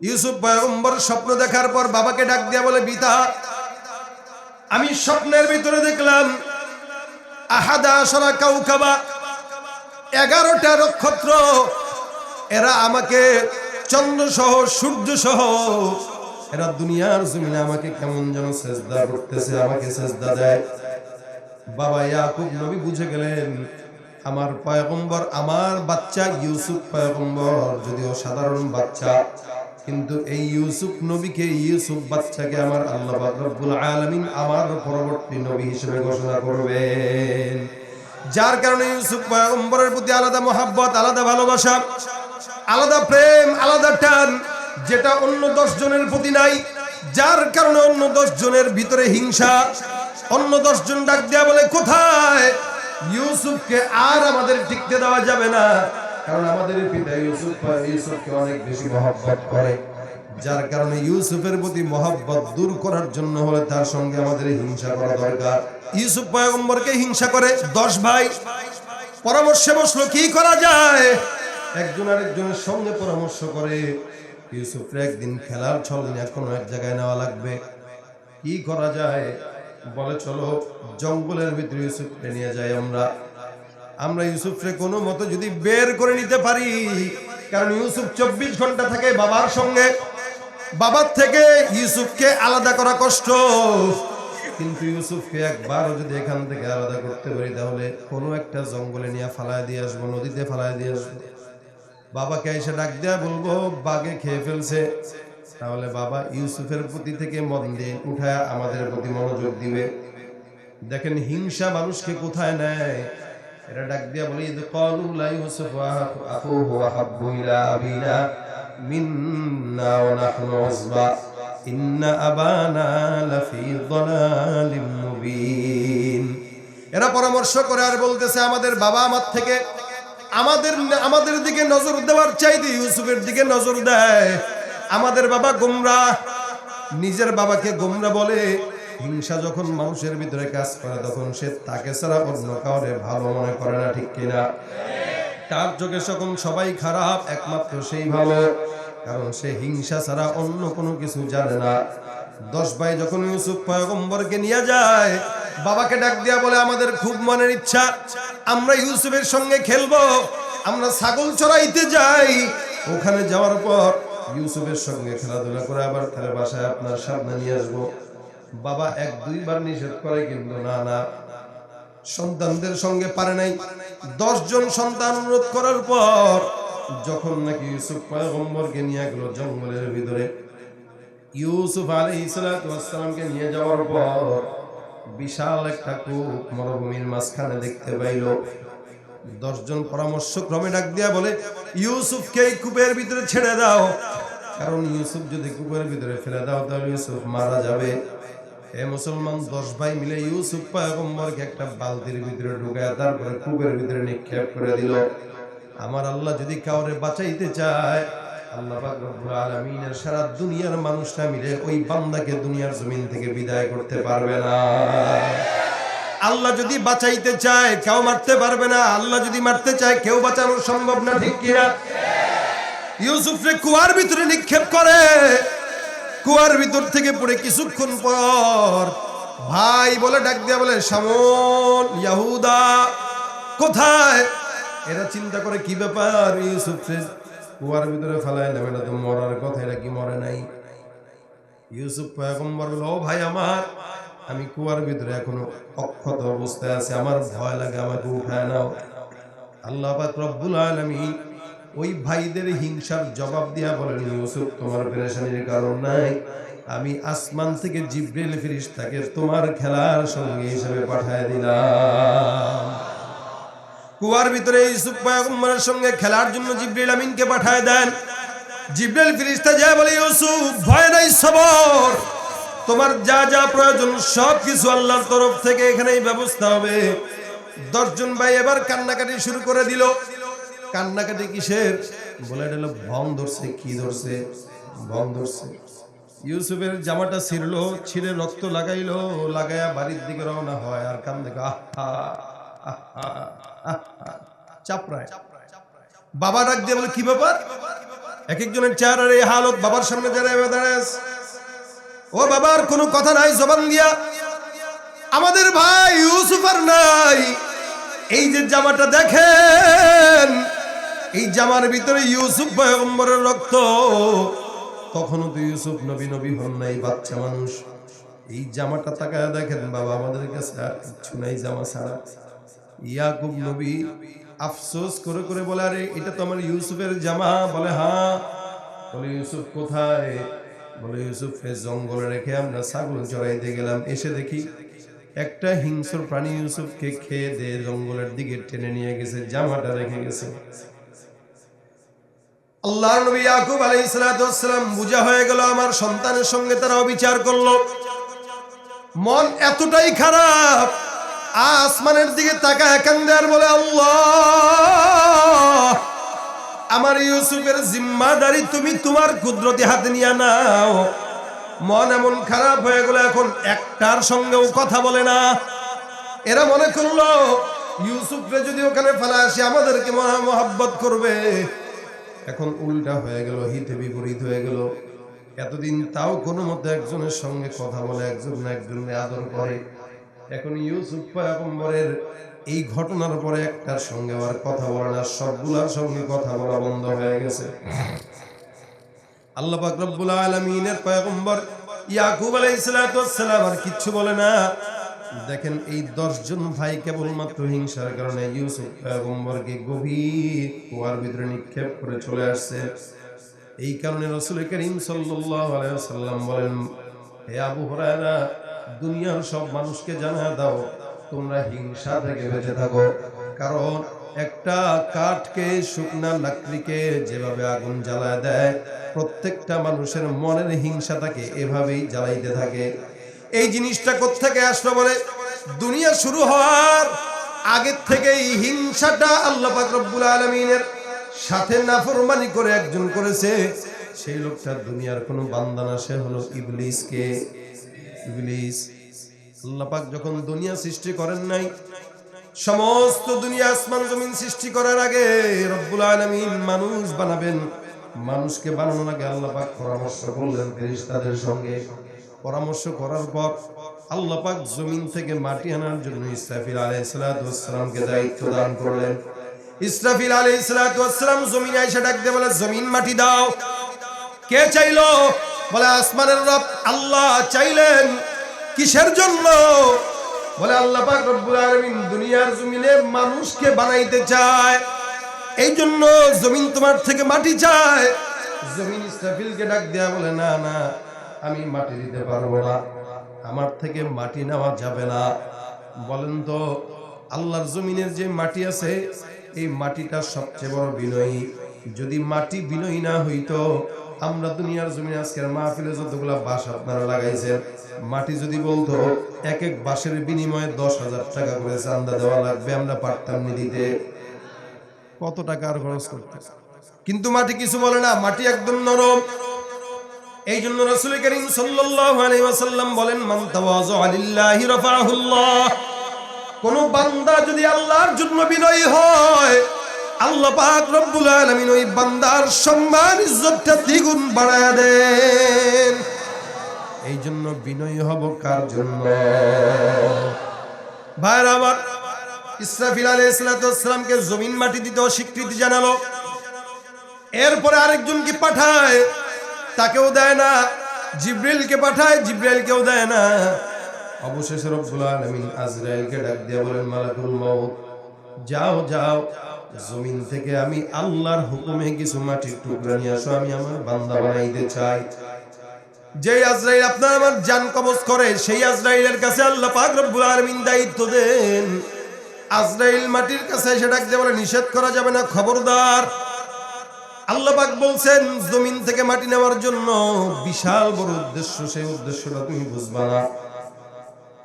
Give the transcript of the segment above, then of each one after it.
ইউসুফ পয়গম্বর স্বপ্ন দেখার পর বাবাকে ডাক দিয়া বলে বিতা আমি স্বপ্নের ভিতরে দেখলাম, আহাদা আসরা কাউকাবা, এগারোটা নক্ষত্র। এরা আমাকে চন্দ্র সহ সূর্য সহ এরা দুনিয়ার জমিনে আমাকে কেমন যেন সেজদা করতেছে, আমাকে সেজদা দেয়। বাবা ইয়াকুব নবী বুঝে গেলেন, আমার পয়গম্বর, আমার বাচ্চা ইউসুফ পয়গম্বর, যদিও সাধারণ বাচ্চা কিন্তু এই ইউসুফ নবীকে ইউসুফ বাচ্চাকে আমার আল্লাহ রব্বুল আলামিন আমার পরবর্তী নবী হিসেবে ঘোষণা করবেন। যার কারণে ইউসুফ পয়গম্বরের প্রতি আলাদা মোহাব্বত, আলাদা ভালোবাসা, আলাদা প্রেম, আলাদা টান, যেটা অন্য দশ জনের প্রতি নাই। যার কারণে অন্য দশ জনের ভিতরে হিংসা, অন্য দশ জন ডাক দেয়া বলে, কোথায়? ইউসুফকে আর আমাদের টিকতে দেওয়া যাবে না। কারণ আমাদের পিতা ইউসুফ ইউসুফকে অনেক বেশি মহব্বত করে। যার কারণে ইউসুফের প্রতি মহব্বত দূর করার জন্য হলে তার সঙ্গে আমাদের হিংসা করা দরকার। ইউসুফ পয়গম্বরকে হিংসা করে, দশ ভাই, পরামর্শে বসল, কি করা যায়? একজন আরেকজনের সঙ্গে পরামর্শ করে, ইউসুফের একদিন খেলার ছল নিয়ে এক জায়গায় নেওয়া লাগবে। কি করা যায়? বলে, চলো, জঙ্গলের ভিতরে ইউসুফকে নিয়ে যাই আমরা। আমরা ইউসুফকে কোনো মতো যদি বের করে নিতে পারি, কারণ ইউসুফ চব্বিশ ঘণ্টা থাকে বাবার সঙ্গে। বাবার থেকে ইউসুফকে আলাদা করা কষ্ট। কিন্তু ইউসুফকে একবারও যদি এখান থেকে আলাদা করতে পারি, তাহলে কোনো একটা জঙ্গলে নিয়ে ফালায় দিয়ে আসব, নদীতে ফালায় দিয়ে আসব। বাবাকে এসে ডাক দেয়া বলব, বাগে খেয়ে ফেলছে। তাহলে বাবা ইউসুফের প্রতি থেকে মন দিয়ে উঠায় আমাদের প্রতি মনোযোগ দিবে। দেখেন হিংসা মানুষকে কোথায় নেয়? এটা ডাক দিয়া বলি, ইদ ক্বালু লা ইউসুফ আখুহু আহাব্বু ইলা আবিনা মিন্না ওয়া নাহনু উসবা ইন্না আবানা লাফি যালালিম মুবিন। এরা পরামর্শ করে আর বলতেছে, আমাদের বাবা আমার থেকে আমাদের আমাদের দিকে নজর দেওয়ার চাইতে ইউসুফের দিকে নজর দেয়। আমাদের বাবা গোমরা, নিজের বাবাকে গোমরা বলে হিংসা যখন মানুষের ভিতরে কাজ করে, তখন সে তাকে ছাড়া অন্য কাউরে ভালো মনে করে না, ঠিক কিনা? তার চোখে যখন সবাই খারাপ, একমাত্র সেই ভালো। কারণ সে হিংসা ছাড়া অন্য কোনো কিছু জানে না। দশ ভাই যখন ইউসুফ পয়গম্বরকে নিয়ে যায়, বাবাকে ডাক দিয়া বলে, আমাদের খুব মনের ইচ্ছা, আমরা ইউসুফের সঙ্গে খেলব, আমরা ছাগল চড়াইতে যাই। ওখানে যাওয়ার পর ইউসুফের সঙ্গে খেলাধুলা করে আবার তাহলে বাসায় আপনার সামনে নিয়ে আসব। বাবা এক, দুইবার নিষেধ করে কিন্তু না না। সন্তানদের সঙ্গে পারে নাই। জন সন্তান অনুরোধ করার পর যখন নাকি ইউসুফ পয়গম্বরকে নিয়ে গেল জঙ্গলের ভিতরে, ইউসুফ আলী ইসলাতামকে নিয়ে যাওয়ার পর বিশাল একটা কূপ মরুভূমির মাঝখানে দেখতে পাইল। দশজন পরামর্শ ক্রমে ডাক দিয়া বলে, ইউসুফকে এই কূপের ভিতরে ছেড়ে দাও। কারণ ইউসুফ যদি কূপের ভিতরে ফেলে দাও, তাহলে ইউসুফ মারা যাবে। হে মুসলমান, দশ ভাই মিলে ইউসুফ পয়গম্বরকে একটা বালতির ভিতরে ঢুকায়, তারপরে কূপের ভিতরে নিক্ষেপ করে দিল। আমার আল্লাহ যদি কাউরে বাঁচাইতে চায়, আল্লাহ যদি বাঁচাইতে চায়, কেউ মারতে পারবে না। আল্লাহ যদি মারতে চায়, কেউ বাঁচানো সম্ভব না, ঠিক কিনা? ইউসুফরে কুয়ার ভিতরে নিক্ষেপ করে। কুয়ার ভিতর থেকে পড়ে কিছুক্ষণ পর ভাই বলে, ডাক দিয়া বলে সামন ইয়াহুদা, কোথায়? এরা চিন্তা করে, কি ব্যাপার ইউসুফরে কুয়ার ভিতরে ফেলায় না এটা তো, মরার কথা এটা কি মরে নাই? ইউসুফ পয়গম্বর ও ভাই আমার, আমি কুয়ার ভিতরে এখনও অক্ষত অবস্থায় আছে, আমার ভয় লাগে, আমাকে উঠায় নাও। আল্লাহ পাক রব্বুল আলামিন ওই ভাইদের হিংসার জবাব দিয়া বলেন, ইউসুফ, তোমার পেরেশানির কারণ নাই। আমি আসমান থেকে জিব্রিল ফিরিস্তাকে তোমার খেলার সঙ্গে হিসেবে পাঠায় দিলাম। কুয়ার ভিতরে ইউসুফ পয়গম্বরের সঙ্গে খেলার জন্য জিব্রিল আমিনকে পাঠায় দেন। জিব্রিল ফিরিস্তা যা বলে, ইউসুফ, ভয় নাই, সবর। তোমার যা যা প্রয়োজন সব কিছু আল্লাহর তরফ থেকে এখানেই ব্যবস্থা হবে। দশজন ভাই এবার কান্নাকাটি শুরু করে দিল। কান্নাকাটি কিসের? বলে এটা হলো ভং ধরছে, কি ধরছে? ভং ধরছে। ইউসুফের জামাটা ছিঁড়লো, ছিঁড়ে রক্ত লাগাইলো, লাগায়া বাড়ির দিকে রওনা হয় আর কান দেখো চাপড়ায়। বাবা ডাক দিয়ে বলে, কি ব্যাপার? এক একজনের চেহারার এই হালত বাবার সামনে দাঁড়ায় দাঁড়ায় ও বাবার কোনো কথা নাই, জবান দিয়া। আমাদের ভাই ইউসুফ আর নাই। এই যে জামাটা দেখেন এই জামার ভিতরে ইউসুফ পয়গম্বরের রক্ত। তখনও তো ইউসুফ নবী নবী হন নাই, বাচ্চা মানুষ। এই জামাটা তাকায় দেখেন বাবা, আমাদের কাছে আর কিচ্ছু নাই জামা ছাড়া। ইয়াকুব নবী আফসোস করে করে বলে, আরে, এটা তো আমার ইউসুফের জামা। বলে হ্যাঁ। বলে, ইউসুফ কোথায়? বলে ইউসুফকে জঙ্গলে রেখে আমরা ছাগল চড়াইতে গেলাম। এসে দেখি একটা হিংস্র প্রাণী ইউসুফকে খেয়ে দিয়ে জঙ্গলের দিকে টেনে নিয়ে গেছে, জামাটা রেখে গেছে। আল্লাহর নবী ইয়াকুব সালাম বুঝা হয়ে গেল আমার সন্তানের সঙ্গে তারা অবিচার করল। মন এতটাই খারাপ, আসমানের দিকে তাকায় একান্দার বলে, আল্লাহ, আমার ইউসুফের জিম্মাদারি তুমি তোমার কুদরতি হাতে নিয়ে নাও। মন এমন খারাপ হয়ে গেল, এখন একটার সঙ্গেও কথা বলে না। এরা মনে করল ইউসুফরে যদি ওখানে ফেলা আসে, আমাদেরকে মহা মহাব্বত করবে। এখন উল্টা হয়ে গেল, হিতে বিপরীত হয়ে গেল। এতদিন তাও কোনো মতো একজনের সঙ্গে কথা বলে, একজন না একজনের আদর করে। এখন ইউসুফ পয়গম্বরের এই ঘটনার পরে একটার সঙ্গে আর কথা বলে না, সবগুলার সঙ্গে কথা বলা বন্ধ হয়ে গেছে। আল্লাহ পাক রব্বুল আলামিনের পয়গম্বর ইয়াকুব আলাইহিস সালাম আর কিচ্ছু বলে না। দেখেন এই দশজন ভাই কেবলমাত্র হিংসার কারণে ইউসুফ পয়গম্বরকে গভীর কুয়ার ভিতরে নিক্ষেপ করে চলে আসছে। এই কারণে রসুল করিম ওয়াসাল্লাম বলেন, হে আবু হুরায়রা, দুনিয়ার সব মানুষকে জানা দাও, তোমরা হিংসা থেকে বেঁচে থাকো। কারণ একটা কাঠকে, শুকনা লাকড়িকে যেভাবে আগুন জ্বালায় দেয়, প্রত্যেকটা মানুষের মনের হিংসা হিংসাটাকে এভাবেই জ্বালাইতে থাকে। এই জিনিসটা কোত্থেকে আসলো বলে? দুনিয়া শুরু হওয়ার আগের থেকেই হিংসাটা আল্লাহ রব্বুল আলমিনের সাথে নাফরমানি করে একজন করেছে। সেই লোকটা দুনিয়ার কোনো বান্দানা সে হলো ইবলিসকে ইবলিস। আল্লাহ পাক যখন দুনিয়া সৃষ্টি করেন নাই, সমস্ত দুনিয়া আসমান জমিন সৃষ্টি করার আগে রব্বুল আলামিন মানুষ বানাবেন। মানুষকে বানানোর আগে আল্লাহ পাক পরামর্শ করলেন ফেরেশতাদের সঙ্গে। পরামর্শ করার পর আল্লাহ পাক জমিন থেকে মাটি আনার জন্য ইসরাফিল আলাইহিস সালামকে দায়িত্ব দান করলেন। ইসরাফিল আলাইহিস সালাম জমিনে এসে ডাক বলে, জমিন, মাটি দাও। কে চাইলো? বলে, আসমানের রব আল্লাহ চাইলেন কিসের জন্য? বলে, আল্লাহ পাক রব্বুল আলামিন দুনিয়ার জমিনে মানুষকে বানাইতে চায়। এই জন্য জমিন তোমার থেকে মাটি চায়। জমিন ইসরাফিলকে ডাক দেয়া বলে, না না আমি মাটি দিতে পারব না। আমার থেকে মাটি নেওয়া যাবে না। বলেন তো, আল্লাহর জমিনের যে মাটি আছে, এই মাটিটা সবচেয়ে বড় বিনয়ী। যদি মাটি বিনয়ী না হইতো, আমরা দুনিয়ার জমিনে আজকের মাহফিলে যতগুলা বাস আপনারা লাগাইছেন, মাটি যদি বলতো এক এক বাসের বিনিময়ে দশ হাজার টাকা করে চান্দা দেওয়া লাগবে, আমরা পারতাম নি দিতে। কত টাকা আর খরচ করতে? কিন্তু মাটি কিছু বলে না, মাটি একদম নরম। এই জন্য রাসূল করিম ওয়াসাল্লাম বলেন কোন বান্দা যদি আল্লাহর জন্য বিনয়ী হয়, আল্লাহ পাক রব্বুল আলামিন ওই বান্দার সম্মান, ইজ্জতটা দ্বিগুণ বাড়ায় দেন। এই জন্য বিনয়ী হব কার জন্য? ভাইরা আমার, ইসরাফিল আলাইহিস সালামকে জমিন মাটি দিতে স্বীকৃতি জানালো। এরপরে আরেকজনকে পাঠায় তাকেও দেয় না। জিব্রাইলকে পাঠায়, জিব্রাইলকেও দেয় না। অবশেষে রব্বুল আলামিন আজরাইলকে ডাক দিয়ে বলেন, মালাকুল মউত, যাও যাও। জমিন থেকে আমি আল্লাহর হুকুমে কিছু মাটির টুকরা নিয়ে আসো, আমি আমার বান্দা বানাইতে চাই। যে আজরাইল আপনার আমার জান কবজ করে, সেই আজরাইলের কাছে আল্লাহ পাক রব্বুল আলামিন দায়িত্ব দেন। আজরাইল মাটির কাছে দিয়ে বলে, নিষেধ করা যাবে না, খবরদার। আল্লাহ পাক বলছেন, জমিন থেকে মাটি নেওয়ার জন্য বিশাল বড় উদ্দেশ্য, সেই উদ্দেশ্যটা তুমি বুঝবা না।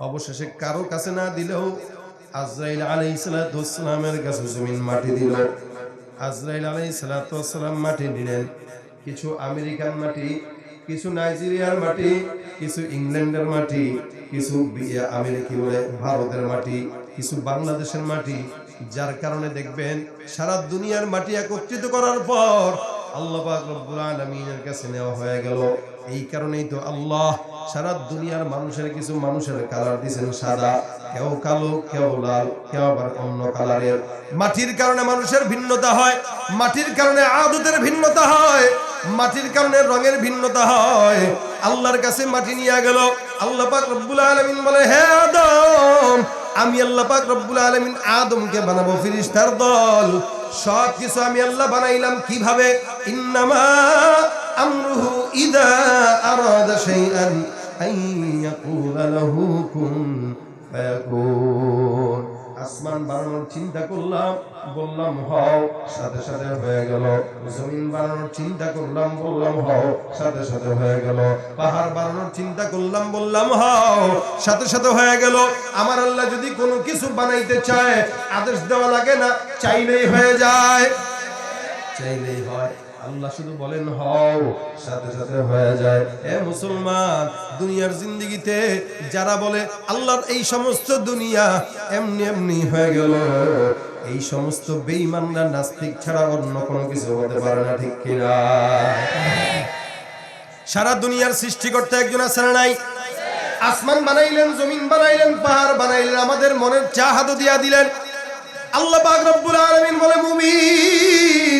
অবশেষে কারও কাছে না দিলেও আজরাইল আলাইসালামের কাছে জমিন মাটি দিল। আজরাইল আলাইসালাম মাটি নিলেন। কিছু আমেরিকান মাটি, কিছু নাইজেরিয়ার মাটি, কিছু ইংল্যান্ডের মাটি, কিছু আমেরিকি বলে ভারতের মাটি, কিছু বাংলাদেশের মাটি যার কারণে দেখবেন সারা দুনিয়ার মাটি একত্রিত করার পর আল্লাহ কাছে নেওয়া হয়ে গেল। এই কারণেই তো আল্লাহ সারা দুনিয়ার মানুষের কিছু মানুষের কালার দিয়েছেন সাদা, কেউ কালো, কেউ লাল, কেউ আবার অন্য কালারের। মাটির কারণে মানুষের ভিন্নতা হয়, মাটির কারণে আদতের ভিন্নতা হয়, মাটির কারণে রঙের ভিন্নতা হয়। আল্লাহর কাছে মাটি নিয়ে গেল। আল্লাহ পাক রব্বুল আলামিন বলে, হে আদম আমি আল্লাহ পাক রব্বুল আলমিন আদমকে বানাবো, ফিরিস্তার দল। সব কিছু আমি আল্লাহ বানাইলাম কীভাবে? ইন্নামা আমরুহু ইদা আরাদা শাইআন আন লাহু কুন ফায়াকুন। আসমান বানানোর চিন্তা করলাম, বললাম, হও। সাথে সাথে হয়ে গেল। জমিন বানানোর চিন্তা করলাম, বললাম, হও। সাথে সাথে হয়ে গেল। পাহাড় বানানোর চিন্তা করলাম, বললাম, হও। সাথে সাথে হয়ে গেল। আমার আল্লাহ যদি কোনো কিছু বানাইতে চায়, আদেশ দেওয়া লাগে না, চাইলেই হয়ে যায়। চাইলেই হয়। আল্লাহ শুধু বলেন, হও, সাথে সাথে হয়ে যায়। এ মুসলমান, দুনিয়ার জিন্দিগিতে যারা বলে, আল্লাহর এই সমস্ত দুনিয়া এমনি এমনি হয়ে গেল। এই সমস্ত বেঈমানরা নাস্তিক ছাড়া অন্য কোনো কিছু হতে পারে না, ঠিক কিনা সারা দুনিয়ার সৃষ্টিকর্তা একজন আছে না নাই? আসমান বানাইলেন, জমিন বানাইলেন, পাহাড় বানাইলেন, আমাদের মনের চাহাত দিয়া দিলেন। আল্লাহ পাক রব্বুল আলামিন বলে, মুমিন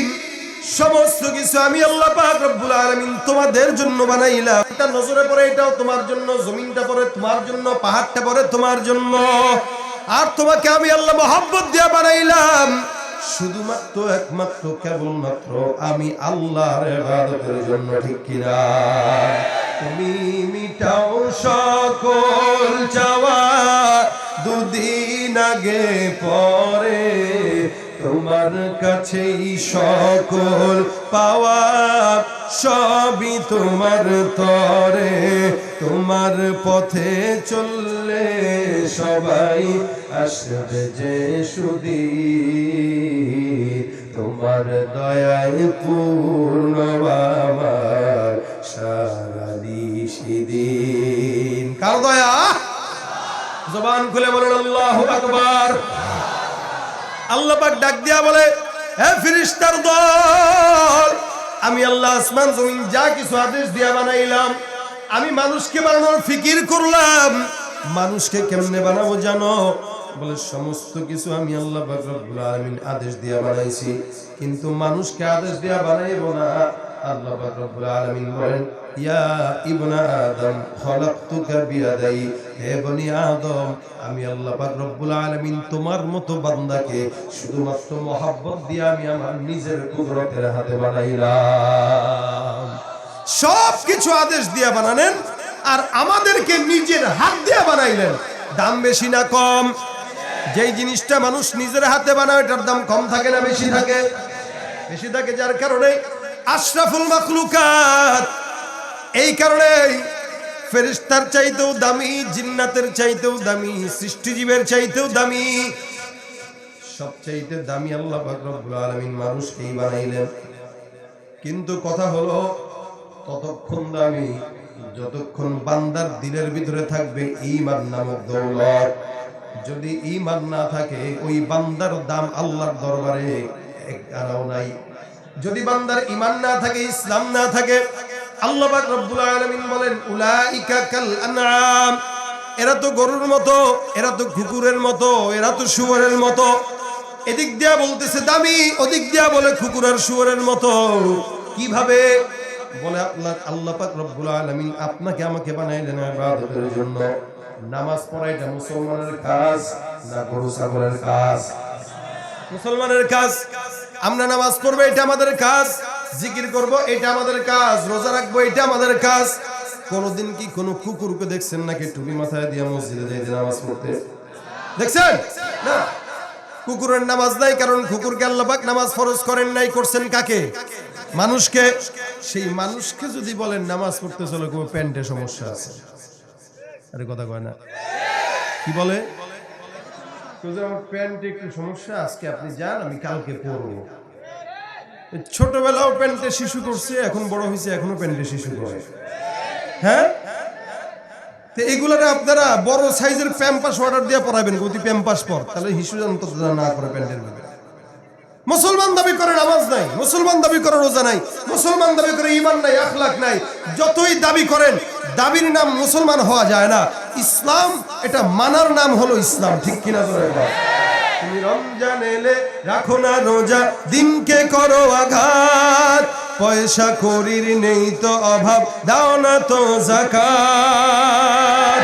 সমস্ত কিছু আমি আল্লাহ পাক রব্বুল আলামিন তোমাদের জন্য বানাইলাম। এটা নজরে পড়ে, এটাও তোমার জন্য, জমিনটা পড়ে, তোমার জন্য, পাহাড়টা পড়ে, তোমার জন্য। আর তোমাকে আমি আল্লাহ মোহাব্বত দিয়া বানাইলাম। শুধুমাত্র একমাত্র, কেবলমাত্র আমি আল্লাহর ইবাদতের জন্য, ঠিক কিনা? তুমি মিটাও সকল চাওয়া, দুদিন আগে পরে তোমার কাছেই সকল পাওয়া সবই তোমার তরে। তোমার পথে চললে সবাই আসবে যে সুদি তোমার দয়ায় পূর্ণ বাবার সারা দিন। কার দয়া? জবান খুলে বলেন, আল্লাহ আকবার। আল্লাহ পাক ডাক দিয়া বলে, হে ফিরিস্তার দল, আমি আল্লাহ আসমান, জমিন, যা কিছু আদেশ দিয়া বানাইলাম, আমি মানুষকে বানানোর ফিকির করলাম, মানুষকে কেমনে বানাবো জানো? বলে, সমস্ত কিছু আমি আল্লাহ আদেশ দিয়া বানাইছি, কিন্তু মানুষকে আদেশ দিয়া বানাইবো না। বলেন হে আমি তোমার মতো নিজের হাতে বানাইলাম। সব কিছু আদেশ দিয়ে বানালেন আর আমাদেরকে নিজের হাত দিয়ে বানাইলেন। দাম বেশি না কম? যেই জিনিসটা মানুষ নিজের হাতে বানায়, এটার দাম কম থাকে না বেশি থাকে? বেশি থাকে যার কারণে আশরাফুল মাখলুকাত। এই কারণেই ফেরিস্তার চাইতেও দামি, জিন্নাতের চাইতেও দামি, সৃষ্টিজীবের চাইতেও দামি। সবচাইতে দামি আল্লাহ রব্বুল আলামিন মানুষকেই বানাইলেন। কিন্তু কথা হলো, ততক্ষণ দামি, যতক্ষণ বান্দার দিলের ভিতরে থাকবে ঈমান নামক দৌলত। যদি ঈমান না থাকে, ওই বান্দার দাম আল্লাহর দরবারে এক আনাও নাই। যদি বান্দার ঈমান না থাকে, ইসলাম না থাকে, আল্লাহ পাক রব্বুল আলামিন বলেন, উলাইকা কাল আনআম। এরা তো গরুর মতো, এরা তো কুকুরের মতো, এরা তো শুয়োরের মতো। এদিক দিয়া বলতেছে দামি, ওদিক দিয়া বলে কুকুর আর শুয়োরের মতো। কীভাবে? বলে আপনার আল্লাহ পাক রব্বুল আলামিন আপনাকে আমাকে বানাইলেন ইবাদতের জন্য। নামাজ পড়া এটা মুসলমানের কাজ না গরু ছাগলের কাজ? মুসলমানের কাজ। আমরা নামাজ পড়ব, এটা আমাদের কাজ। জিকির করব, এটা আমাদের কাজ। রোজা রাখব, এটা আমাদের কাজ। কোনদিন কি কোন কুকুরকে দেখছেন নাকি? টুপি মাথায় দিয়ে মসজিদে যাইতে নামাজ পড়তে। দেখছেন? না। কুকুরের নামাজ নাই, কারণ কুকুরকে আল্লাপাক নামাজ ফরজ করেন নাই, করছেন কাকে? মানুষকে। সেই মানুষকে যদি বলেন নামাজ পড়তে চলো, কোনো প্যান্টে সমস্যা আছে। আরে কথা কয় না। কি বলে? আমার প্যান্টে একটু সমস্যা, আজকে আপনি যান, আমি কালকে পরবো। ছোটবেলাও প্যান্টে শিশু করছে, এখন বড় হয়েছে, এখনও প্যান্টে শিশু করে। হ্যাঁ? তো এগুলারে আপনারা বড় সাইজের প্যাম্পাস অর্ডার দিয়ে পরাবেন গতি প্যাম্পাস পর। তাহলে হিসু জানতো না করে প্যান্টের ভিতরে। মুসলমান দাবি করে নামাজ নাই, মুসলমান দাবি করে রোজা নাই, মুসলমান দাবি করে ইমান নাই আখলাক নাই। যতই দাবি করেন দাবির নাম মুসলমান হওয়া যায় না। ইসলাম, এটা মানার নাম হলো ইসলাম, ঠিক কিনা জোরে তুমি রমজান এলে রাখো না রোজা, দিনকে করো আঘাত। পয়সা করির নেই তো অভাব, দাও না তো জাকাত।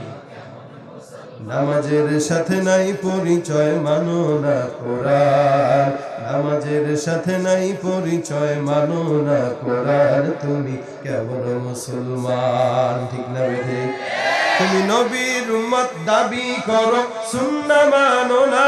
নামাজের সাথে নাই পরিচয়, মানো না কোরআন। নামাজের সাথে নাই পরিচয়, মানো না কোরআন। তুমি কেবল মুসলমান? ঠিক না বেঁধে তুমি নবীর উম্মত দাবি করো, সুন্না মানো না।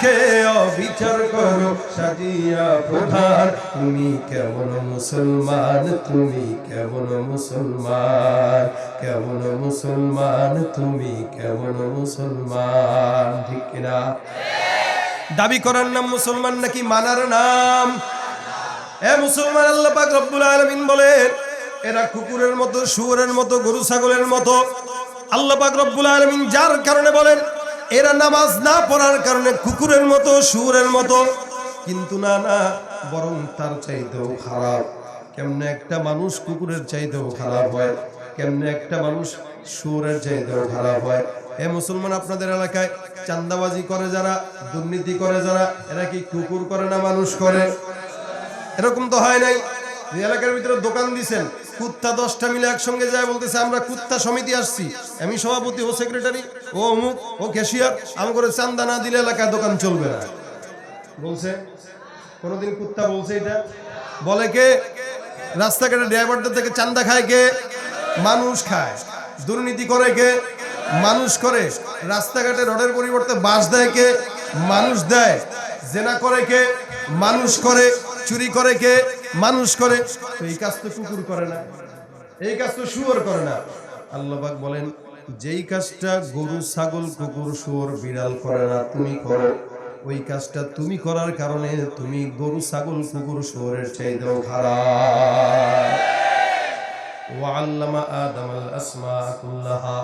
খেয়ে অবিচার করো, সাজিয়া প্রধান। তুমি কেমন মুসলমান, তুমি কেমন মুসলমান কেমন মুসলমান, তুমি কেমন মুসলমান, ঠিক কিনা? দাবি করার নাম মুসলমান নাকি মানার নাম? এ মুসলমান আল্লাহ পাক রব্বুল আলামিন বলেন, এরা কুকুরের মতো, শুয়োরের মতো, গরু, ছাগলের মতো। আল্লাহ পাক রব্বুল আলামিন যার কারণে বলেন এরা নামাজ না পড়ার কারণে কুকুরের মতো, শুয়োরের মতো। কিন্তু না না, বরং তার চাইতেও খারাপ। কেমনে একটা মানুষ কুকুরের চাইতেও খারাপ হয়, কেমনে একটা মানুষ শুয়োরের চাইতেও খারাপ হয়। এ মুসলমান আপনাদের এলাকায় চান্দাবাজি করে যারা, দুর্নীতি করে যারা, এরা কি কুকুর করে না মানুষ করে? এরকম তো হয় নাই। এলাকার ভিতরে দোকান দিছেন কুত্তা দশটা মিলে একসঙ্গে যায় বলতেছে, আমরা কুত্তা সমিতি আসছি। আমি সভাপতি, ও সেক্রেটারি, ও অমুক, ও ক্যাশিয়ার আমি করে চান্দা না দিলে এলাকায় দোকান চলবে না। বলছে, কোনোদিন কুত্তা বলছে এটা? বলে কে? রাস্তাঘাটে ড্রাইভারদের থেকে চান্দা খায় কে? মানুষ খায়। দুর্নীতি করে কে? মানুষ করে। রাস্তাঘাটে রোডের পরিবর্তে বাস দেয় কে? মানুষ দেয়। জেনা করে কে? মানুষ করে। চুরি করে কে? মানুষ করে, তো এই কাজ তো কুকুর করে না। এই কাজ তো শুয়োর করে না। আল্লাহবাক বলেন, যেই কাজটা গরু, ছাগল, কুকুর, শুয়োর, বিড়াল করে না, তুমি করো। ওই কাজটা তুমি করার কারণে তুমি গরু, ছাগল, কুকুর, শুয়োরের চাইতেও খারাপ ওয়াল্লামা আদামাল আসমা কুল্লাহা।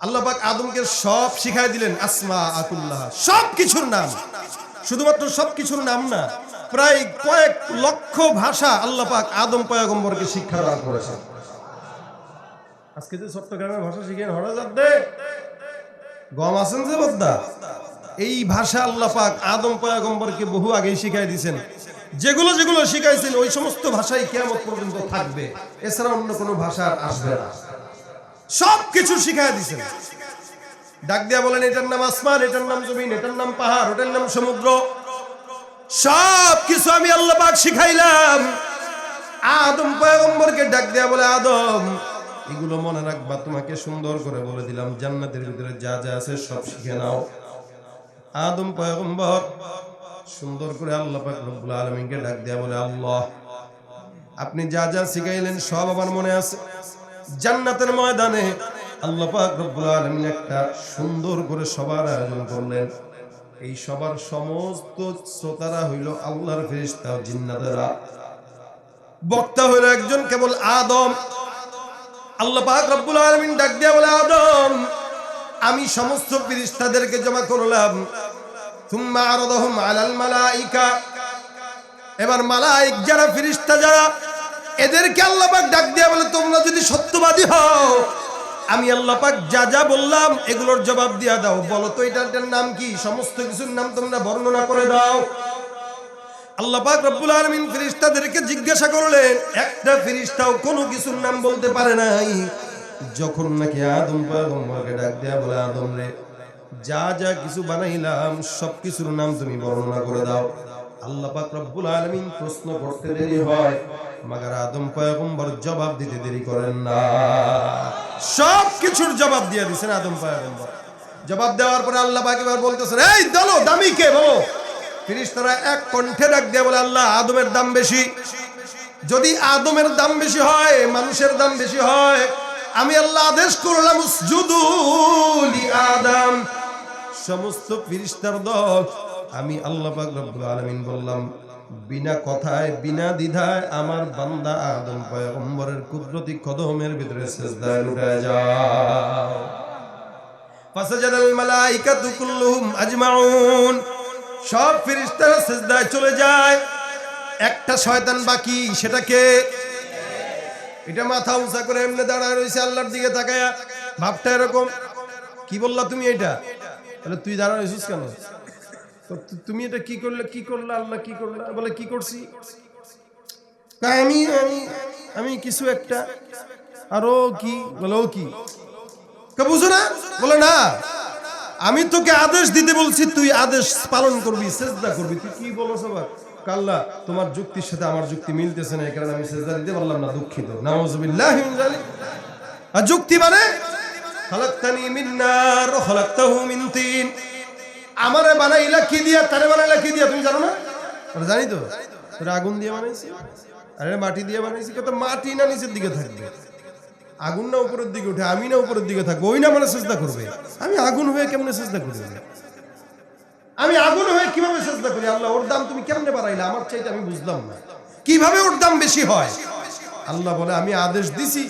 আল্লাহ পাক আদমকে সব শিখাই দিলেন, আসমা আকুল্লাহ সব কিছুর নাম। শুধুমাত্র সব কিছুর নাম না প্রায় কয়েক লক্ষ ভাষা আল্লাহ পাক আদম পয়গম্বরকে শিক্ষা দান করেছেন। আজকে যে চট্টগ্রামের ভাষা শিখেন হঠাৎ দে গম আছেন যে বদ্দা? এই ভাষা আল্লাহ পাক আদম পয়গম্বরকে বহু আগেই শিখাই দিয়েছেন। যেগুলো যেগুলো শিখাইছেন ওই সমস্ত ভাষাই কেমন পর্যন্ত থাকবে। এছাড়া অন্য কোনো ভাষা আসবে না। সব কিছু শিখাই দিছেন ডাক দিয়া বলেন এটার নাম আসমান এটার নাম জমিন এটার নাম পাহাড় ওটার নাম সমুদ্র। সব কিছু আমি আল্লাহ পাক শিখাইলাম। আদম পয়গম্বরকে ডাক দিয়া বলে, আদম, এগুলো মনে রাখবা, তোমাকে সুন্দর করে বলে দিলাম, জান্নাতের ভিতরে যা যা আছে সব শিখে নাও। আদম পয়গম্বর সুন্দর করে আল্লাহ পাক রব্বুল আলামিনকে ডাক দিয়া বলে, আল্লাহ, আপনি যা যা শিখাইলেন সব আমার মনে আছে। জান্নাতের ময়দানে আল্লাহ পাক রব্বুল আলামিন একটা সুন্দর করে সবার আয়োজন করলেন। এই সবার সমস্ত শ্রোতারা হইল আল্লাহর ফেরেশতা ও জিন্নাতেরা। বক্তা হলো একজন কেবল আদম। আল্লাহ পাক রব্বুল আলামিন ডাক দিয়া বলে, আদম, আমি সমস্ত ফেরেশতাদেরকে জমা করলাম। থুম্মা আরদাহুম আলাল মালাইকা। এবার মালাইক যারা, ফেরেশতা যারা, এদেরকে আল্লাহ পাক ডাক দিয়া বলে, তোমরা যদি সত্যবাদী হও আমি আল্লাহ পাক যা যা বললাম, এগুলোর জবাব দিয়া দাও। বলো তো এটার নাম কি? সমস্ত কিছুর নাম তোমরা বর্ণনা করে দাও। আল্লাহ পাক রব্বুল আলামিন ফেরেশতাদেরকে জিজ্ঞাসা করলেন, একটা ফেরেশতাও কোনো কিছুর নাম বলতে পারে নাই। যখন নাকি আদম পয়গম্বরকে ডাক দেয়া বলে, আদম রে, যা যা কিছু বানাইলাম সব কিছুর নাম তুমি বর্ণনা করে দাও। আল্লাহ রব্বুল আলামিন প্রশ্ন করতে দেরি হয়। মাগার আদম পয়গম্বর জবাব দিতে দেরি করেন না। সব কিছুর জবাব দিয়ে দিছেন আদম পয়গম্বর। জবাব দেওয়ার পরে আল্লাহ পাক এবার বলতেছেন, এই দলো, দামি কে বলো? ফিরিস্তারা এক কণ্ঠে ডাক দিয়ে বলে, আল্লাহ, আদমের দাম বেশি। যদি আদমের দাম বেশি হয়, মানুষের দাম বেশি হয়, আমি আল্লাহ আদেশ করলাম উসজুদুলি আদম। সমস্ত ফিরিস্তার দল আমি আল্লাহ রব্বুল আলামিন বললাম, বিনা কথায়, বিনা দ্বিধায় আমার বান্দা আদম পয়গম্বরের কুদরতি কদমের ভিতরে সেজদায় উঠে যাও। ফাসাজাদাল সব ফেরেশতারা চলে যায়। একটা শয়তান বাকি সেটাকে এটা মাথা উঁচা করে এমনি দাঁড়ায় রয়েছে, আল্লাহর দিকে তাকায়া। ভাবটা এরকম। কি বললা তুমি এটা? তাহলে তুই দাঁড়া রয়েছিস কেন? তো তুমি এটা কি করলে কি করলে আল্লাহ কি করলে? বলে কি করছি? কয়, আমি আমি আমি কিছু একটা আরও কি বলে ও কি? বুঝো না? বলে না আমি তোকে আদেশ দিতে বলছি তুই আদেশ পালন করবি সেজদা করবি। তুই কি বলো সবার কাল্লা তোমার যুক্তির সাথে আমার যুক্তি মিলতেছে না কারণে আমি সেজদা দিতে পারলাম না দুঃখিত। নাউজুবিল্লাহ। আর যুক্তি মানে? খালাক্তানি মিন নার খালাক্তাহু আমারে বানাইলা কি দিয়া, তারে বানাইলা কি দিয়া, তুমি জানো না? জানি তো, তোরা আগুন দিয়ে বানাইছি। আরে মাটি দিয়ে বানাইছি, কত মাটি না নিচের দিকে থাকবে। আগুন না উপরের দিকে উঠে, আমি না উপরের দিকে থাকব, ওই না মানে চেষ্টা করবে। আমি আগুন হয়ে কেমনে চেষ্টা করি? আমি আগুন হয়ে কীভাবে চেষ্টা করি? আল্লাহ, ওর দাম তুমি কেমনে বাড়াইলে? আমার চাইতে আমি বুঝলাম না। কীভাবে ওর দাম বেশি হয়? আল্লাহ বলে, আমি আদেশ দিছি,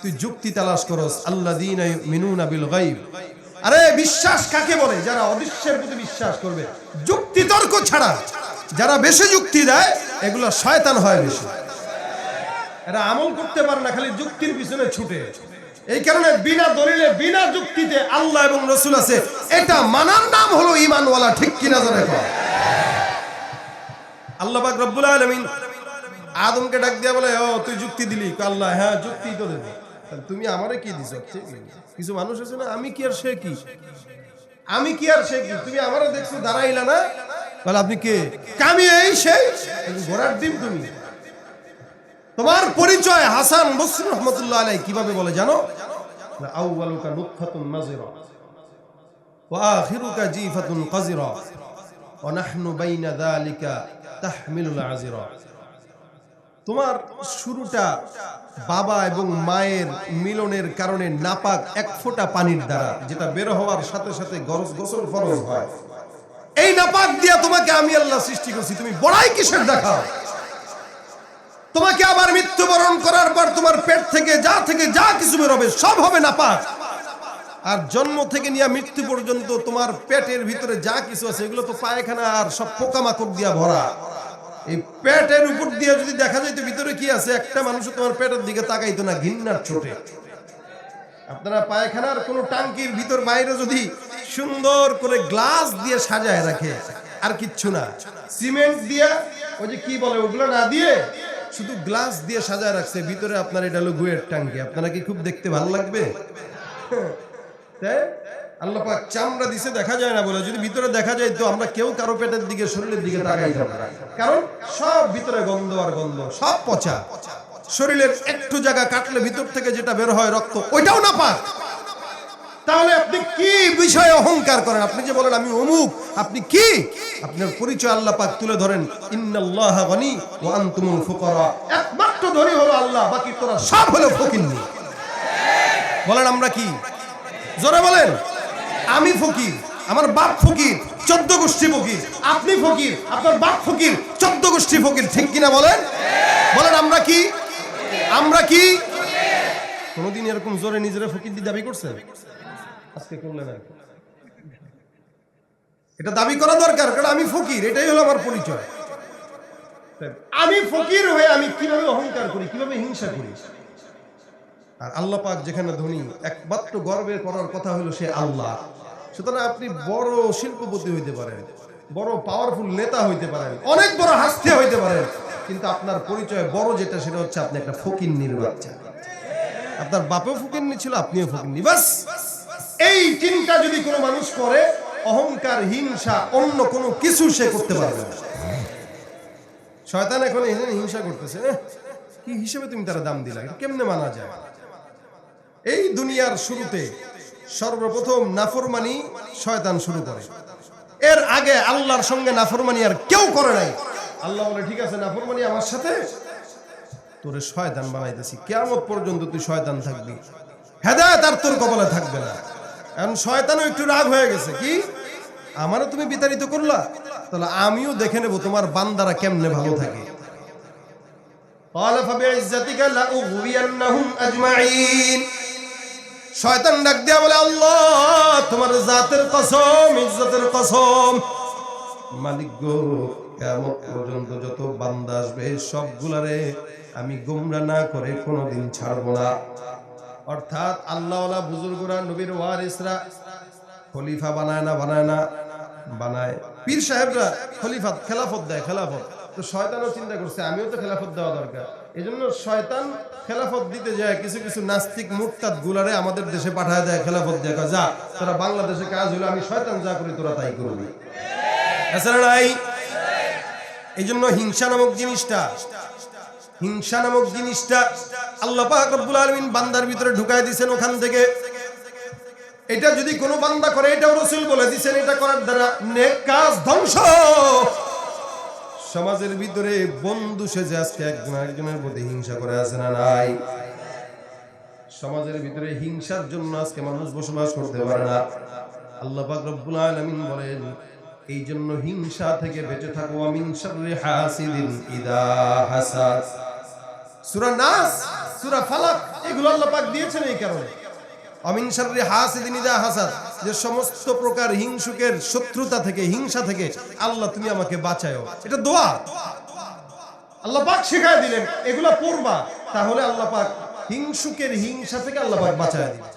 তুই যুক্তি তালাশ করস। আল্লাহ দিন মিনুনা বিল গাইব আরে বিশ্বাস কাকে বলে? যারা অদৃশ্যের প্রতি বিশ্বাস করবে। যুক্তি তর্ক ছাড়া যারা বেশি যুক্তি দেয়, এগুলো শয়তান হয় বেশি। এরা আমল করতে পারে না, খালি যুক্তির পিছনে ছুটে। এই কারণে বিনা দলিলে, বিনা যুক্তিতে আল্লাহ এবং রসুল আছে। এটা মানার নাম হলো ইমানওয়ালা ঠিক কিনা জানে আল্লাহ রব্বুল আলামিন আদমকে ডাক দিয়া বলে, ও, তুই যুক্তি দিলি? আল্লাহ হ্যাঁ যুক্তি তো দেবে। তুমি আমারে কি দিছ? কিছু মানুষ আছে না, আমি কি আর সে কি? আমি কি আর সে কি? তুমি আমারে দেখছ, দাঁড়াইলা না? বলে, আপনি কে? আমি এই সেই ঘোড়ার ডিম তুমি। তোমার পরিচয়, হাসান বসরি রহমতুল্লাহ আলাই কীভাবে বলে জানো? মাজিরা ওয়া আখিরুকা জিফাতুন কাজিরা ওয়া নাহনু বাইনা যালিকা তাহমিলুল আজিরা তোমার শুরুটা বাবা এবং মায়ের মিলনের কারণে নাপাক এক ফোঁটা পানির দ্বারা, যেটা বের হওয়ার সাথে সাথে গরজ গোসল ফরজ হয়। এই নাপাক দিয়া তোমাকে আমি আল্লাহ সৃষ্টি করছি, তুমি বড়াই কিসের দেখাও? তোমাকে আবার মৃত্যুবরণ করার পর তোমার পেট থেকে যা থেকে যা কিছু বেরোবে, সব হবে না পাক আর জন্ম থেকে নিয়ে মৃত্যু পর্যন্ত তোমার পেটের ভিতরে যা কিছু আছে, এগুলো তো পায়খানা আর সব পোকামাকড় দিয়া ভরা। এই পেটের উপর দিয়ে যদি দেখা যায় তো ভিতরে কি আছে, একটা মানুষ তোমার পেটের দিকে তাকাইতো না, ঘিন্নার ছোটে। আপনারা পায়খানার কোনো টাঙ্কির ভিতর বাইরে যদি সুন্দর করে গ্লাস দিয়ে সাজায় রাখে, আর কিচ্ছু না। সিমেন্ট দিয়ে, ওই যে কি বলে, ওগুলো না দিয়ে শুধু গ্লাস দিয়ে সাজায় রাখছে, ভিতরে আপনার এটা হলো গুয়ের টাঙ্কি। আপনারা কি খুব দেখতে ভালো লাগবে? তাই? আল্লাহ চামড়া দিছে, দেখা যায় না বলে। যদি ভিতরে দেখা যায় তো আমরা কেউ কারও পেটের দিকে, শরীরের দিকে তাকাই না। কারণ সব ভিতরে গন্ধ আর গন্ধ, সব পচা। শরীরের একটু জায়গা কাটলে ভিতর থেকে যেটা বের হয় রক্ত, ওইটাও না পাক। তাহলে আপনি কি বিষয়ে অহংকার করেন? আপনি যে বলেন, আমি অমুক, আপনি কি? আপনার পরিচয় আল্লাহ পাক তুলে ধরেন, ইন্নাল্লাহ গনি ওয়া আনতুমুল একমাত্র ধনী হলো আল্লাহ, বাকি তোরা সব হলো ফকিন্নি। বলেন আমরা কি? জোরে বলেন। আমি ফকির, আমার বাপ ফকির, চোদ্দ গোষ্ঠী ফকির। আপনি ফকির, আপনার বাপ ফকির, চোদ্দ গোষ্ঠী ফকির, ঠিক কিনা বলেন? বলেন, আমরা কি? আমরা কি? কোনোদিন এরকম জোরে নিজেরা ফকির দিয়ে দাবি করছে? আজকে করলেন আর কি। এটা দাবি করা দরকার, কারণ আমি ফকির, এটাই হলো আমার পরিচয়। আমি ফকির হয়ে আমি কীভাবে অহংকার করি, কীভাবে হিংসা করি? আর আল্লাহ পাক যেখানে ধনী, একমাত্র গর্বের করার কথা হলো সে আল্লাহ। সুতরাং আপনি বড় শিল্পপতি হইতে পারেন, বড় পাওয়ারফুল নেতা হইতে পারেন, অনেক বড় হাস্তে হইতে পারেন, কিন্তু আপনার পরিচয় বড় যেটা, সেটা হচ্ছে আপনি একটা ফকির বাচ্চা। আপনার বাপেও ফকিরনি ছিল, আপনিও ফকিরনি বাস এই চিন্তা যদি কোনো মানুষ করে, অহংকার, হিংসা, অন্য কোনো কিছু সে করতে পারবে না। শয়তান এখন এখানে হিংসা করতেছে কি হিসেবে তুমি তারা দাম দিলা? কেমনে মানা যায়? এই দুনিয়ার শুরুতে সর্বপ্রথম নাফরমানি শয়তান শুরু করে এর আগে আল্লাহর সঙ্গে নাফরমানি আর কেউ করে নাই আল্লাহ বলে ঠিক আছে নাফরমানি আমার সাথে তোরে শয়তান বানাইতেছি কেমন পর্যন্ত তুই শয়তান থাকবি হেদায়ত আর তোর কপালে থাকবে না এখন শয়তানও একটু রাগ হয়ে গেছে কি আমারও তুমি বিতাড়িত করলা তাহলে আমিও দেখে নেব তোমার বান্দারা কেমনে ভালো থাকে قال فبعزتك لأغوينهم أجمعين শয়তান ডাক দিয়া বলে, আল্লাহ, তোমার জাতের কসম, ইজ্জতের কসম। মালিক গো কেমন পর্যন্ত যত বান্দা আসবে সবগুলারে আমি গুমরা না করে কোনোদিন ছাড়বো না। অর্থাৎ আল্লাহওয়ালা বুজুর্গরা, নবীর ওয়ারিসরা খলিফা বানায় না বানায় না, বানায়। পীর সাহেবরা খলিফা খেলাফত দেয়, খেলাফত। তো শয়তানও চিন্তা করছে, আমিও তো খেলাফত দেওয়া দরকার। এই জন্য শয়তান খেলাফত দিতে যায় কিছু কিছু নাস্তিক মুরতাদ গুলারে আমাদের দেশে পাঠায় দেয় খেলাফত কয়, যা তোরা বাংলাদেশে কাজ হলো আমি শয়তান যা করি তোরা তাই করবি। এছাড়া নাই এই জন্য হিংসা নামক জিনিসটা হিংসা নামক জিনিসটা আল্লাহ পাক রব্বুল আলামিন বান্দার ভিতরে ঢুকায় দিয়েছেন ওখান থেকে। এটা যদি কোনো বান্দা করে এটাও রসুল বলে দিছেন এটা করার দ্বারা নেক কাজ ধ্বংস। সমাজের ভিতরে বন্ধু সেজে আজকে একজন একজনের প্রতি হিংসা করে আছে না নাই? সমাজের ভিতরে হিংসার জন্য আজকে মানুষ বসবাস করতে পারে না। আল্লাহ পাক রব্বুল আলামিন বলেন এই জন্য হিংসা থেকে বেঁচে থাকো, আমিন শাররি হাসিদিন ইদা হাসাদ সূরা নাস, সূরা ফালাক, এগুলো আল্লাহ পাক দিয়েছেন এই কারণে। অমিন শাররি হাসিদিন ইদা হাসাদ যে সমস্ত প্রকার হিংসুকের শত্রুতা থেকে, হিংসা থেকে আল্লাহ তুমি আমাকে বাঁচাও এটা দোয়া। আল্লাহ পাক শেখায় দিলেন, এগুলা পড়বা, তাহলে আল্লাহ পাক হিংসুকের হিংসা থেকে আল্লাহ পাক বাঁচায় দিবেন।